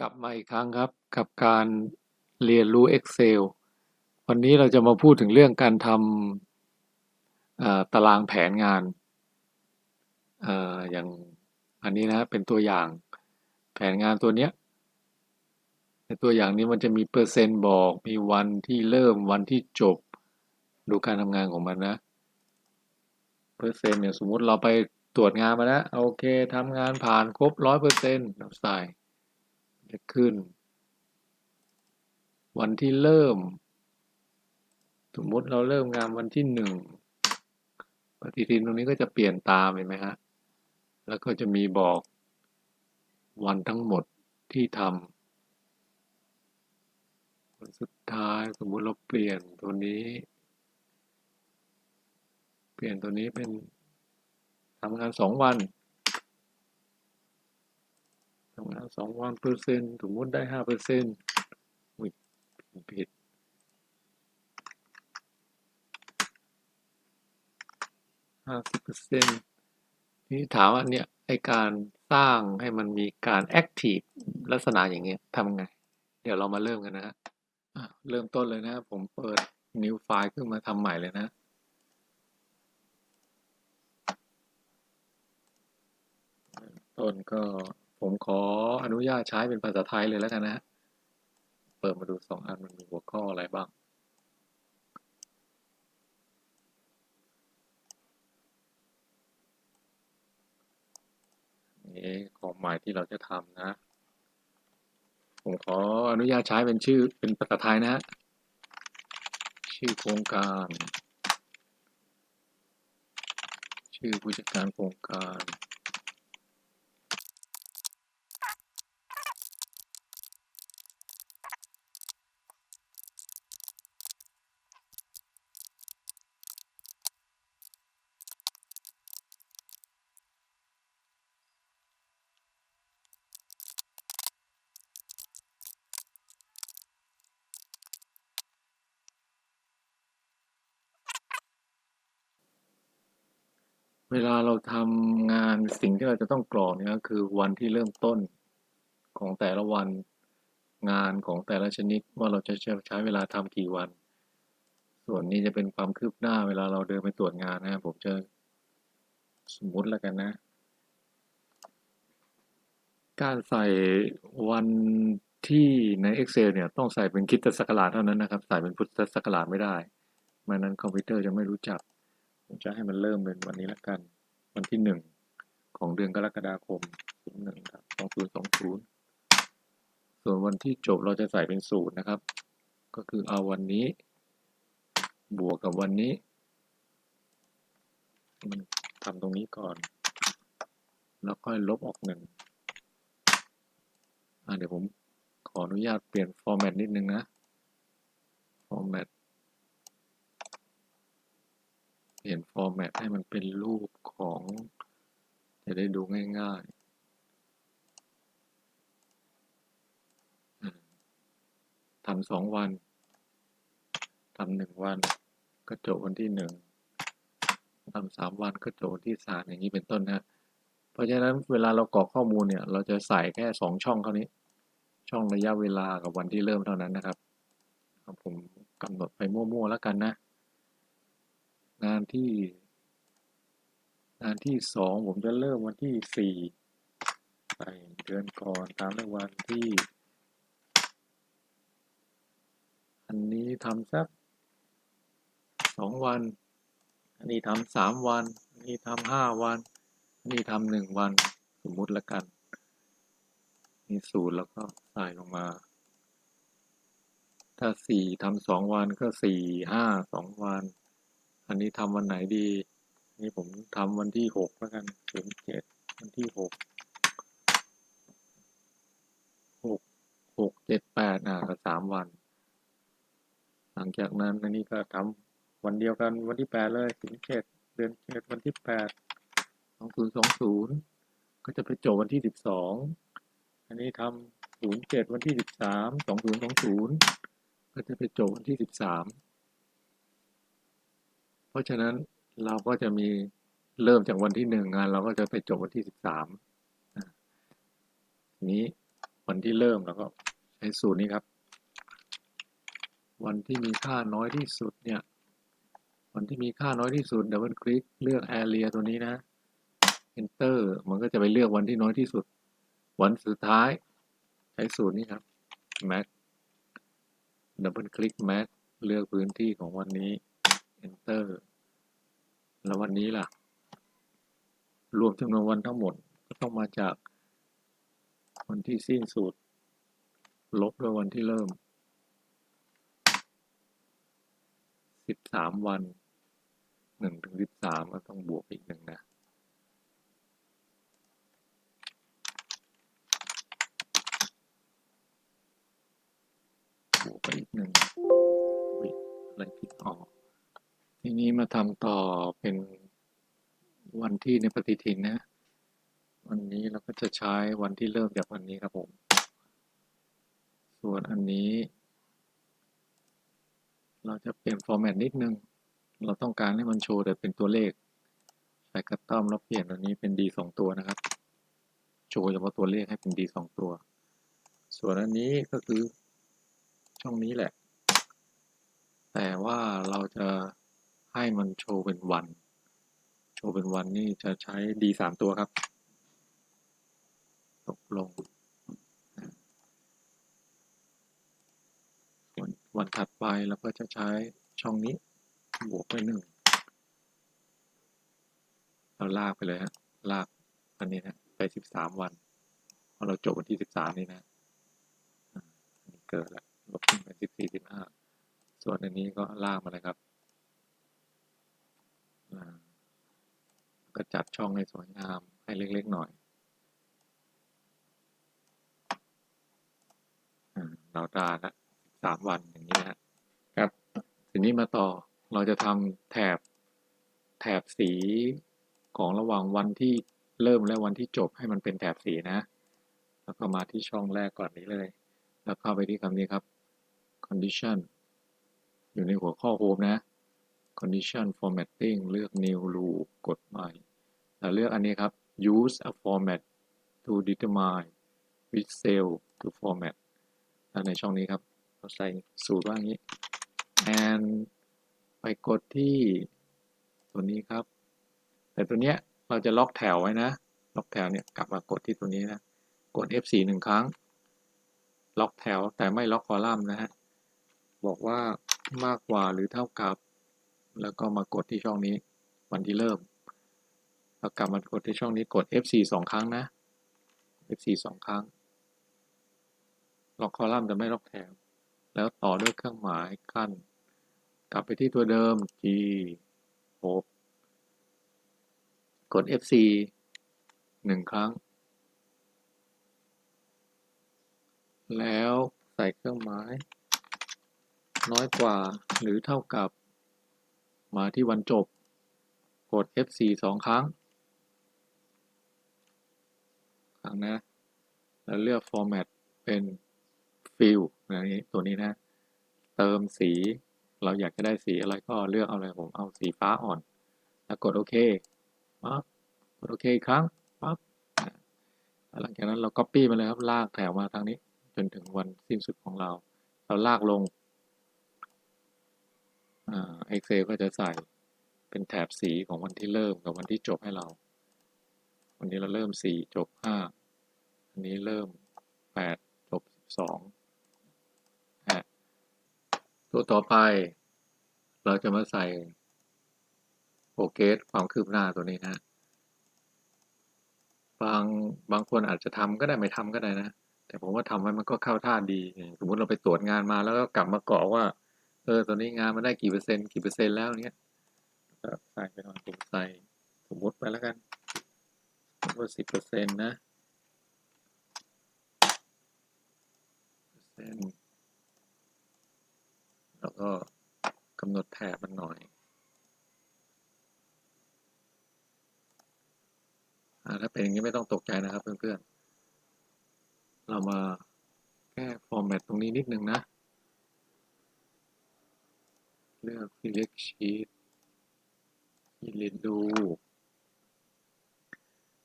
กลับมาอีกครั้งครับกับการเรียนรู้ Excel วันนี้เราจะมาพูดถึงเรื่องการทำตารางแผนงานออย่างอันนี้นะเป็นตัวอย่างแผนงานตัวเนี้ยในตัวอย่างนี้มันจะมีเปอร์เซ็นต์บอก มีวันที่เริ่มวันที่จบ ดูการทำงานของมันนะ เปอร์เซ็นต์เนี่ยสมมติเราไปตรวจงานมาแล้วโอเคทำงานผ่านครบร้อยเปอร์เซ็นต์เราใส่ จะขึ้น วันที่เริ่ม สมมติเราเริ่มงานวันที่หนึ่งปฏิทินตรงนี้ก็จะเปลี่ยนตามเห็นไหมฮะ แล้วก็จะมีบอกวันทั้งหมดที่ทำวันสุดท้ายสมมติเราเปลี่ยนตัวนี้ เปลี่ยนตัวนี้เป็นทำงานสองวัน ทำงาน สองวันเปอร์เซ็นต์สมมติได้ห้าเปอร์เซ็นต์อุ้ยผิดห้าสิบเปอร์เซ็นต์นี่ถามว่าเนี่ยไอการสร้างให้มันมีการแอคทีฟลักษณะอย่างเงี้ยทำไง เดี๋ยวเรามาเริ่มกันนะฮะอะเริ่มต้นเลยนะ ผมเปิด new file ขึ้นมาทำใหม่เลยนะต้นก็ ผมขออนุญาตใช้เป็นภาษาไทยเลยแล้วกันนะฮะเปิดมาดูสองอันมันมีหัวข้ออะไรบ้าง นี่ของใหม่ที่เราจะทำนะ ผมขออนุญาตใช้เป็นชื่อเป็นภาษาไทยนะฮะชื่อโครงการ ชื่อผู้จัดการโครงการ เวลาเราทำงานสิ่งที่เราจะต้องกรอกเนี่ยก็คือวันที่เริ่มต้นของแต่ละวันงานของแต่ละชนิดว่าเราจะใช้เวลาทำกี่วัน ส่วนนี้จะเป็นความคืบหน้าเวลาเราเดินไปตรวจงานนะผมจะสมมุติแล้วกันนะ การใส่วันที่ใน Excel เนี่ยต้องใส่เป็นคิดศักราชเท่านั้นนะครับ ใส่เป็นพุทธศักราชไม่ได้ไม่นั้นคอมพิวเตอร์จะไม่รู้จัก ผมจะให้มันเริ่มเป็นวันนี้ละกัน วันที่หนึ่งของเดือนกรกฎาคมหนึ่งครับสองศูนย์สองศูนย์ส่วนวันที่จบเราจะใส่เป็นศูนย์นะครับ ก็คือเอาวันนี้ บวกกับวันนี้มันทำตรงนี้ก่อน แล้วค่อยลบออกหนึ่งอ่าเดี๋ยวผมขออนุญาตเปลี่ยนฟอร์แมตนิดนึงนะ ฟอร์แมต เปลี่ยนฟอร์แมตให้มันเป็นรูปของ จะได้ดูง่ายๆทำสองวันทำหนึ่งวันก็จบวันที่หนึ่งทำสามวันก็จบวันที่สามอย่างนี้เป็นต้นนะเพราะฉะนั้นเวลาเรากรอกข้อมูลเนี่ย เราจะใส่แค่สองช่องเท่านี้ ช่องระยะเวลากับวันที่เริ่มเท่านั้นนะครับ ผมกำหนดไปมั่วๆแล้วกันนะ งานที่ งานที่สองผมจะเริ่มวันที่สี่ใส่เดือนก่อนตามด้วยวันที่ อันนี้ทำสักสองวัน อันนี้ทำสามวัน อันนี้ทำห้าวัน อันนี้ทำหนึ่งวันสมมุติล้วกัน มีศูนย์แล้วก็ใส่ลงมาถ้าสี่ทำสองวันก็สี่ห้าสองวัน อันนี้ทำวันไหนดี นี่ผมทำวันที่หกแล้วกันศูนย์เจ็ดวันที่หกหกหกเจ็ดแปดอ่าก็สามวัน หลังจากนั้นอันนี้ก็ทำวันเดียวกันวันที่แปดเลยศูนย์เจ็ดเดือนเจ็ดวันที่แปดสองศูนย์สองศูนย์ก็จะไปจบวันที่สิบสองอันนี้ทำศูนย์เจ็ดวันที่สิบสามสองศูนย์สองศูนย์ก็จะไปจบวันที่สิบสาม เพราะฉะนั้นเราก็จะมีเริ่มจากวันที่หนึ่งงาน เราก็จะไปจบวันที่สิบสามนี้วันที่เริ่มแล้วก็ใช้สูตรนี้ครับ วันที่มีค่าน้อยที่สุดเนี่ย วันที่มีค่าน้อยที่สุดดับเบิลคลิกเลือก area ตัวนี้นะ enter มันก็จะไปเลือกวันที่น้อยที่สุด วันสุดท้าย ใช้สูตรนี้ครับ max ดับเบิลคลิก max เลือกพื้นที่ของวันนี้ enter แล้ววันนี้ล่ะ รวมจำนวนวันทั้งหมดก็ต้องมาจาก วันที่สิ้นสุด ลบด้วยวันที่เริ่มสิบสามวันหนึ่งถึงสิบสามก็ต้องบวกอีกหนึ่งนะบวกไปอีกหนึ่งอุ๊ยอะไรผิดออก ทีนี้มาทำต่อเป็นวันที่ในปฏิทินนะ วันนี้เราก็จะใช้วันที่เริ่มจากวันนี้ครับผม ส่วนอันนี้ เราจะเปลี่ยนฟอร์แมตนิดนึง เราต้องการให้มันโชว์แต่เป็นตัวเลขใช้คัสตอมแล้วเปลี่ยนตัวนี้เป็น D สองตัวนะครับ โชว์เฉพาะตัวเลขให้เป็น D สองตัว ส่วนอันนี้ก็คือช่องนี้แหละ แต่ว่าเราจะ ให้มันโชว์เป็นวัน โชว์เป็นวันนี่จะใช้ D สามตัวครับ ตกลงส่วนวันถัดไปเราก็จะใช้ช่องนี้ บวกไปหนึ่งเราลากไปเลยฮะ ลากอันนี้นะไปสิบสามวันพอเราจบวันที่สิบสามนี่นะอันนี้เกิดแล้วลบขึ้นเป็นสิบสี่สิบห้าส่วนอันนี้ก็ลากมาเลยครับ ก็จัดช่องให้สวยงามให้เล็ก ๆ หน่อยอ่าเราได้ละสามวันอย่างนี้นะฮะครับ ทีนี้มาต่อเราจะทำแถบแถบสีของระหว่างวันที่เริ่มและวันที่จบให้มันเป็นแถบสีนะ แล้วก็มาที่ช่องแรกก่อนนี้เลย แล้วเข้าไปที่คำนี้ครับ condition อยู่ในหัวข้อ home นะ condition formatting เลือก new loop กดใหม่แล้วเลือกอันนี้ครับ use a format to determine which cell to format แล้วในช่องนี้ครับเราใส่สูตรว่าอย่างนี้ and ไปกดที่ตัวนี้ครับ แต่ตัวเนี้ยเราจะล็อกแถวไว้นะ ล็อกแถวเนี่ยกลับมากดที่ตัวนี้นะ กด F4 หนึ่งครั้ง ล็อกแถวแต่ไม่ล็อกคอลัมน์นะฮะ บอกว่ามากกว่าหรือเท่ากับ แล้วก็มากดที่ช่องนี้วันที่เริ่ม แล้วกลับมากดที่ช่องนี้กด F4 สองครั้งนะ F4 สองครั้ง ล็อกคอลัมน์แต่ไม่ล็อกแถวแล้วต่อด้วยเครื่องหมายกั้น กลับไปที่ตัวเดิม G 6กด F4 หนึ่งครั้ง แล้วใส่เครื่องหมาย น้อยกว่าหรือเท่ากับ มาที่วันจบ กด F4 สองครั้ง ครั้งนะ แล้วเลือก format เป็น fill อย่างนี้ตัวนี้นะ เติมสี เราอยากจะได้สีอะไรก็เลือกเอาเลยผมเอาสีฟ้าอ่อน แล้วกดโอเคปั๊บกดโอเคอีกครั้งปั๊บอะหลังจากนั้นเรา copy มาเลยครับ ลากแถวมาทางนี้ จนถึงวันสิ้นสุดของเรา เราลากลง อ่า Excel ก็จะใส่เป็นแถบสีของวันที่เริ่มกับวันที่จบให้เรา วันนี้เราเริ่มสี่จบห้าอันนี้เริ่มแปดจบสิบสองอะตัวต่อไป เราจะมาใส่โปรเกรสความคืบหน้าตัวนี้นะบางบางคนอาจจะทำก็ได้ไม่ทำก็ได้นะ แต่ผมว่าทำไว้มันก็เข้าท่าดี สมมติเราไปตรวจงานมาแล้วก็กลับมากรอกว่า ออตอนนี้งานมันได้กี่เปอร์เซ็นต์กี่เปอร์เซ็นต์แล้วเนี้ยก็ใส่ไปหน่อยผมใส่สมมติไปแล้วกันสมมติสิบเปอร์เซ็นต์นะเปอร์เซ็นต์แล้วก็กำหนดแถบมันหน่อยอถ้าเป็นอย่างนี้ไม่ต้องตกใจนะครับเพื่อนๆ เรามาแก้ฟอร์แมตตรงนี้นิดนึงนะ เลือก select sheet ยิลินดู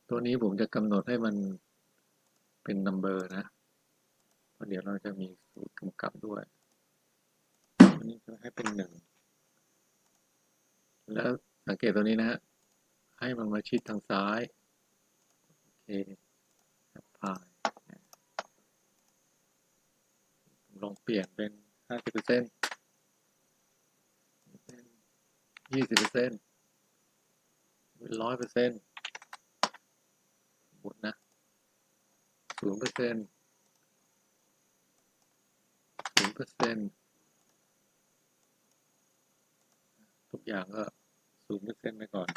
ตัวนี้ผมจะกำหนดให้มันเป็น number นะเพราะเดี๋ยวเราจะมีสูตรกำกับด้วยอันนี้จะให้เป็นหนึ่ง แล้วสังเกตตัวนี้นะฮะให้มันมาชิดทางซ้าย โอเคแอปพลายลองเปลี่ยนเป็นห้าสิบเปอร์เซ็นต์เป็น ยี่สิบเปอร์เซ็นต์เป็นร้อยเปอร์เซ็นต์หมดนะศูนย์เปอร์เซ็นต์ศูนย์เปอร์เซ็นต์ทุกอย่างก็ศูนย์เปอร์เซ็นต์ไปก่อน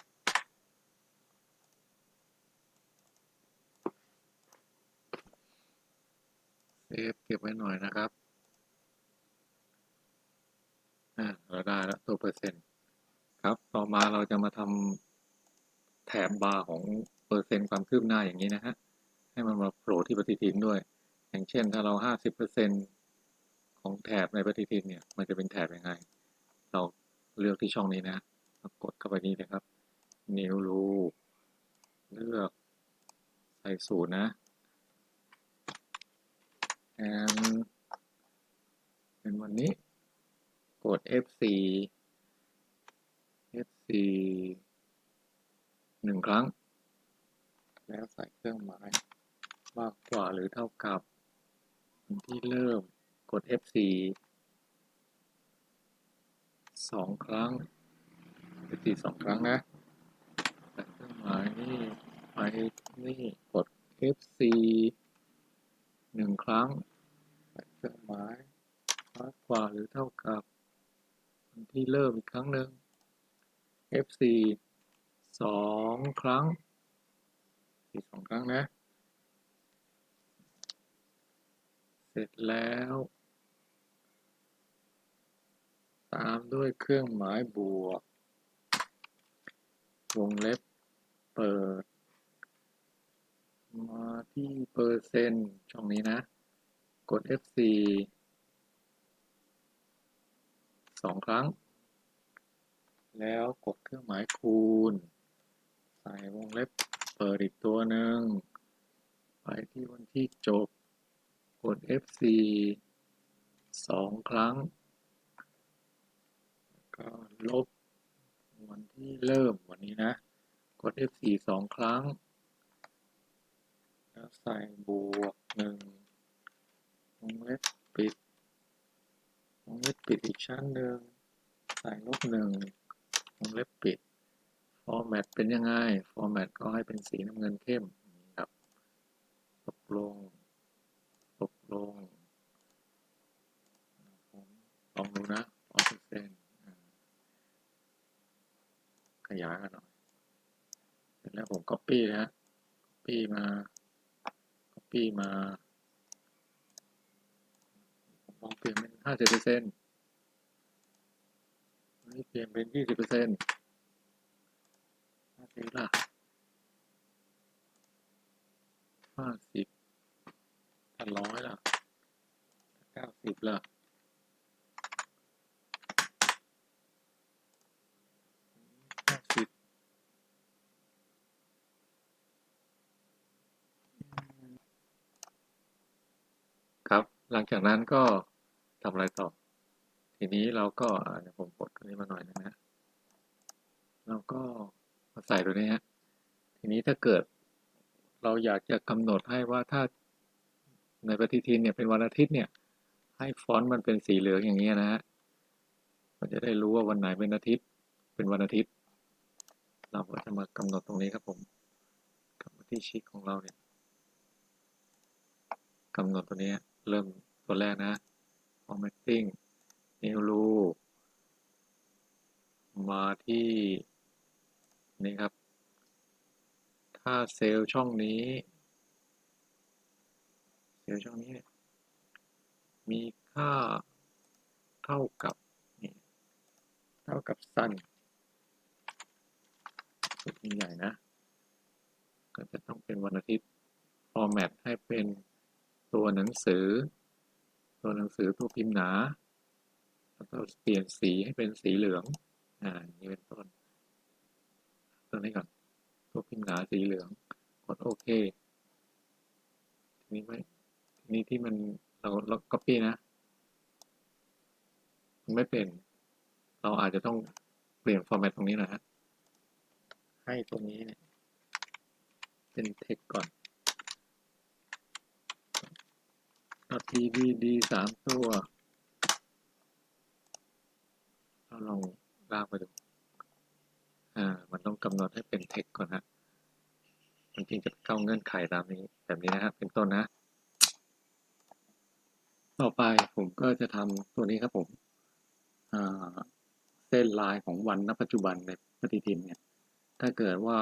เซฟเก็บไว้หน่อยนะครับ อ่า เราได้แล้วตัวเปอร์เซ็นต์ ครับ ต่อมาเราจะมาทำแถบบาร์ของเปอร์เซ็นต์ความคืบหน้าอย่างนี้นะฮะ ให้มันมาโผล่ที่ปฏิทินด้วย อย่างเช่นถ้าเราห้าสิบเปอร์เซนต์ของแถบในปฏิทินเนี่ย มันจะเป็นแถบยังไง เราเลือกที่ช่องนี้นะ กดเข้าไปนี้นะครับ นิ้วรูเลือกใส่สูตรนะแอนเป็นวันนี้ กด F4 F4 หนึ่งครั้ง แล้วใส่เครื่องหมาย มากกว่าหรือเท่ากับวันที่เริ่มกด F4 สองครั้ง F4 สองครั้งนะใส่เครื่องหมายนี่ไปนี่กด F4 หนึ่งครั้งใส่เครื่องหมายมากกว่าหรือเท่ากับวันที่เริ่มอีกครั้งหนึ่ง F4 สองครั้งอีกสองครั้งนะ เสร็จแล้ว ตามด้วยเครื่องหมายบวก วงเล็บเปิด มาที่เปอร์เซ็นต์ช่องนี้นะ กด F4 สองครั้ง แล้วกดเครื่องหมายคูณ ใส่วงเล็บเปิดอีกตัวหนึ่ง ไปที่วันที่จบ กด F4 สองครั้ง ก็ลบวันที่เริ่มวันนี้นะ กด F4 สองครั้ง แล้วใส่บวกหนึ่งวงเล็บปิดวงเล็บปิดอีกชั้นหนึ่งใส่ลบหนึ่ง วงเล็บปิด format เป็นยังไง format ก็ให้เป็นสีน้ำเงินเข้มครับตกลงตกลงลองดูนะออเปอร์เซนขยายกันหน่อยเสร็จแล้วผม copy นะ copy มา copy มาผมลองเปลี่ยนเป็นห้าสิบเปอร์เซ็นต์ นี่เปลี่ยนเป็นยี่สิบเปอร์เซ็นต์ห้าสิบละห้าสิบถ้าร้อยละเก้าสิบละห้าสิบครับ หลังจากนั้นก็ทำอะไรต่อ ทีนี้เราก็เดี๋ยวผมกดตัวนี้มาหน่อยนะฮะเราก็มาใส่ตัวนี้ฮะทีนี้ถ้าเกิดเราอยากจะกำหนดให้ว่าถ้าในปฏิทินเนี่ยเป็นวันอาทิตย์เนี่ย ให้ฟอนต์มันเป็นสีเหลืองอย่างนี้ยนะฮะมันจะได้รู้ว่าวันไหนเป็นอาทิตย์ เป็นวันอาทิตย์ เราก็จะมากำหนดตรงนี้ครับผมกลับมาที่ชีทของเราเนี่ยกำหนดตัวนี้เริ่มตัวแรกนะ formatting new rule มาที่นี่ครับ ถ้าเซลล์ช่องนี้ เซลล์ช่องนี้ มีค่าเท่ากับเท่ากับสั้นสุดใหญ่นะ ก็จะต้องเป็นวันอาทิตย์ format ให้เป็นตัวหนังสือ ตัวหนังสือตัวพิมพ์หนา แล้วก็เปลี่ยนสีให้เป็นสีเหลือง อ่าอย่างนี้เป็นต้นตัวนี้ก่อนตัวพิมพ์หนาสีเหลือง กดโอเค ทีนี้ไม่ทีนี้ที่มันเราเรา copy นะ มันไม่เป็น เราอาจจะต้องเปลี่ยน format ตตรงนี้นะฮะ ให้ตรงนี้เนี่ยเป็น text ก่อน .dvd สามตัว เราลองลากไปดู อ่า มันต้องกำหนดให้เป็น text ก่อนฮะ มันจึงจะเข้าเงื่อนไขตามนี้ แบบนี้นะครับเป็นต้นนะ ต่อไปผมก็จะทำตัวนี้ครับผม อ่า เส้นลายของวันณปัจจุบันในปฏิทินเนี่ย ถ้าเกิดว่า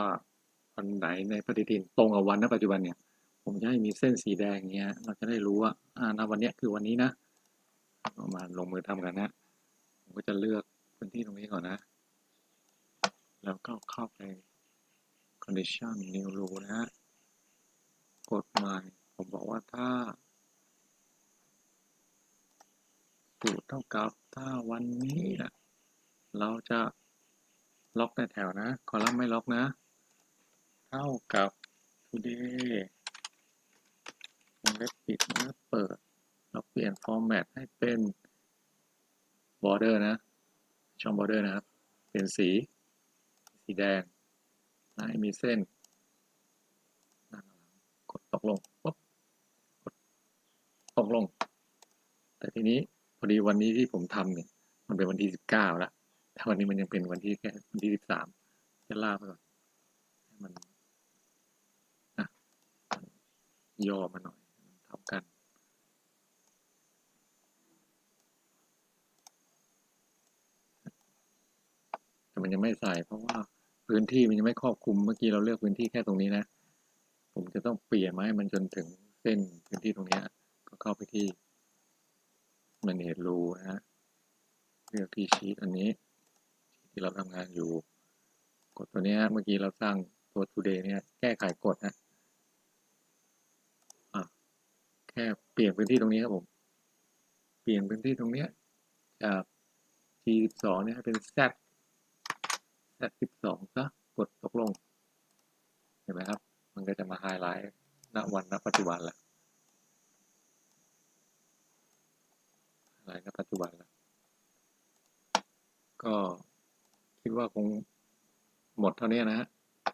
วันไหนในปฏิทินตรงกับวันณปัจจุบันเนี่ย ผมจะให้มีเส้นสีแดงเงี้ย เราจะได้รู้ว่า อ่าณวันเนี้ยคือวันนี้นะเรามาลงมือทำกันนะ ผมก็จะเลือก พื้นที่ตรงนี้ก่อนนะ แล้วก็เข้าไป condition new rule นะฮะ กดหม่ผมบอกว่าถ้าสูตรเท่ากับถ้าวันนี้นะเราจะล็อกในแถวนะ คอลัมน์ไม่ล็อกนะ เท่ากับ today วงเล็บปิดนะเปิด เราเปลี่ยน format ให้เป็น border นะ ช่อง border นะครับ เปลี่ยนสี สีแดงนะให้มีเส้น กดตกลงปุ๊บกดตกลง แต่ทีนี้พอดีวันนี้ที่ผมทำเนี่ยมันเป็นวันที่สิบเก้าแล้วถ้าวันนี้มันยังเป็นวันที่แค่วันที่สิบสามจะลากไปก่อนให้มันนะย่อมาหน่อยเท่ากัน แต่มันยังไม่ใส่เพราะว่าพื้นที่มันยังไม่ครอบคลุมเมื่อกี้เราเลือกพื้นที่แค่ตรงนี้นะ ผมจะต้องเปลี่ยนมาให้มันจนถึงเส้นพื้นที่ตรงนี้ก็เข้าไปที่ manage rule นะฮะเลือกที่ชีตอันนี้ ที่เราทำงานอยู่ กดตัวนี้เมื่อกี้เราสร้างตัว today เนี่ยแก้ไขกฎนะอะแค่เปลี่ยนพื้นที่ตรงนี้ครับผม เปลี่ยนพื้นที่ตรงเนี้ยจาก G12 เนี่ยให้เป็น Z Z12 ซะกดตกลง เห็นไหมครับ มันก็จะมาไฮไลท์ณวันณปัจจุบันละไฮไลท์ณปัจจุบันละก็คิดว่าคงหมดเท่านี้นะฮะ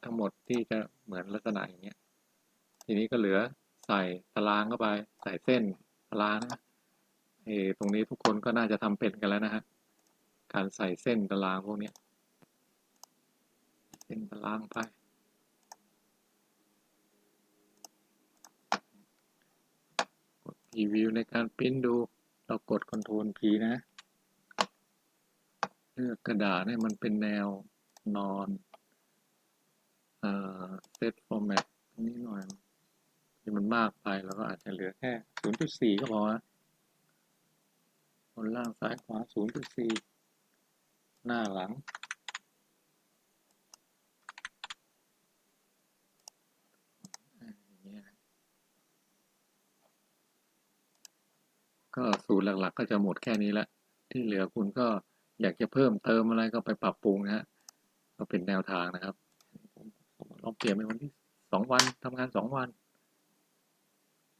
ทั้งหมดที่จะเหมือนลักษณะอย่างเงี้ย ทีนี้ก็เหลือใส่ตารางเข้าไป ใส่เส้นตารางนะเออตรงนี้ทุกคนก็น่าจะทำเป็นกันแล้วนะฮะการใส่เส้นตารางพวกเนี้ย เส้นตารางไป กด preview ในการปริ้นดู เรากด Ctrl P นะ เลือกกระดาษให้มันเป็นแนวนอนเอ่อ set format ตรงนี้หน่อยที่มันมากไปเราก็อาจจะเหลือแค่ 0.4 ก็พอนะบนล่างซ้ายขวา 0.4 หน้าหลังยนะ ก็สูตรหลักๆ ก็จะหมดแค่นี้ละที่เหลือคุณก็อยากจะเพิ่มเติมอะไรก็ไปปรับปรุงนะฮะก็เป็นแนวทางนะครับลองเปลี่ยนเป็นวันที่สองวันทำงานสองวัน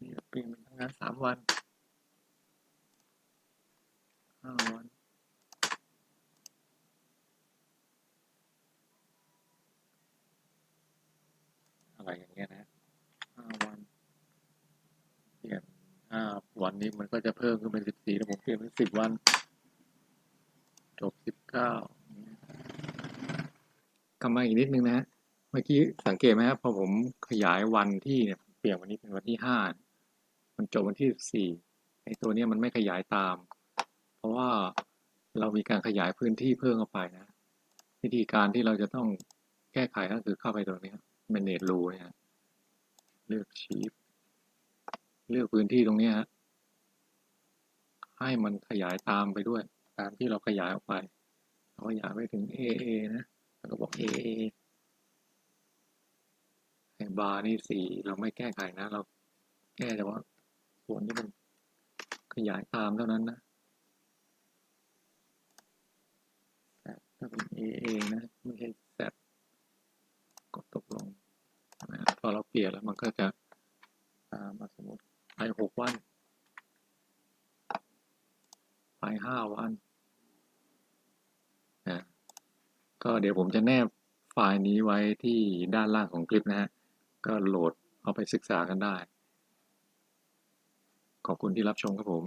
นี่เปลี่ยนเป็นทำงานสามวันห้าวันอะไรอย่างเงี้ยนะห้าวัน เปลี่ยน ห้าวันนี้มันก็จะเพิ่มขึ้นเป็นสิบสี่แล้วผมเปลี่ยนเป็นสิบวัน จบสิบเก้ากลับมาอีกนิดนึงนะเมื่อกี้สังเกตไหมครับพอผมขยายวันที่เนี่ยเปลี่ยนวันนี้เป็นวันที่ห้ามันจบวันที่สิบสี่ไอ้ตัวเนี้ยมันไม่ขยายตาม เพราะว่าเรามีการขยายพื้นที่เพิ่มเข้าไปนะ วิธีการที่เราจะต้องแก้ไขก็คือเข้าไปตรงนี้ manage rule นี่ยเลือก shift เลือกพื้นที่ตรงนี้ฮะให้มันขยายตามไปด้วย ตามที่เราขยายออกไป เราขยายไปถึง AA นะ แล้วก็บอก AA ไอ้บาร์นี่สี่เราไม่แก้ไขนะ เราแก้แต่ว่าส่วนที่มันขยายตามเท่านั้นนะแต่ถ้าเป็น AA นะ ไม่ใช่ Z กดตกลงนะพอเราเปลี่ยนแล้วมันก็จะตามมาสมมติ ไปหกวัน ไปห้าวันนะก็เดี๋ยวผมจะแนบไฟล์นี้ไว้ที่ด้านล่างของคลิปนะฮะ ก็โหลดเอาไปศึกษากันได้ ขอบคุณที่รับชมครับผม